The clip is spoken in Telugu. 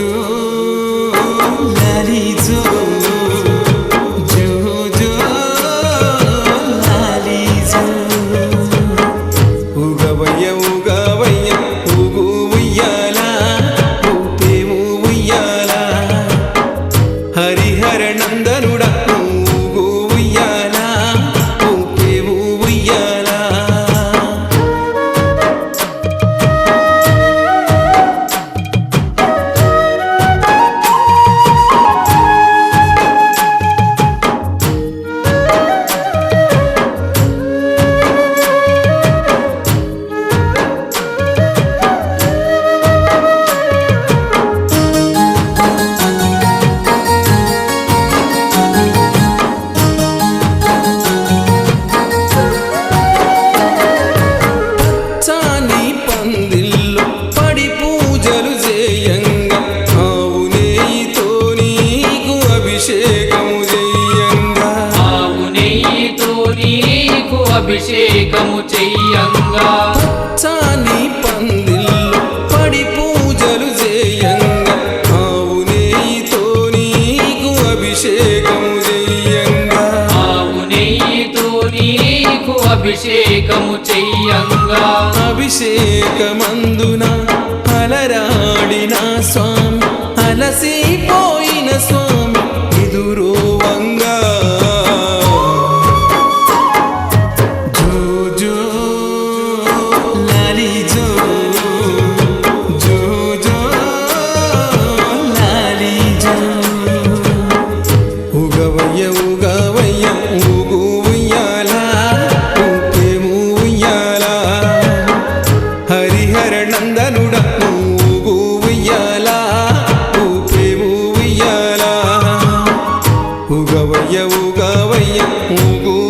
to అభిషేకము చెయ్యంగా. చాని పందిల్లో పడి పూజలు చేయంగా. ఆవు నెయ్యితో అభిషేకము చెయ్యంగా. ఆవు నీకు అభిషేకము చెయ్యంగా. అభిషేకమందున అలరాడిన స్వామి అలసి Hugo.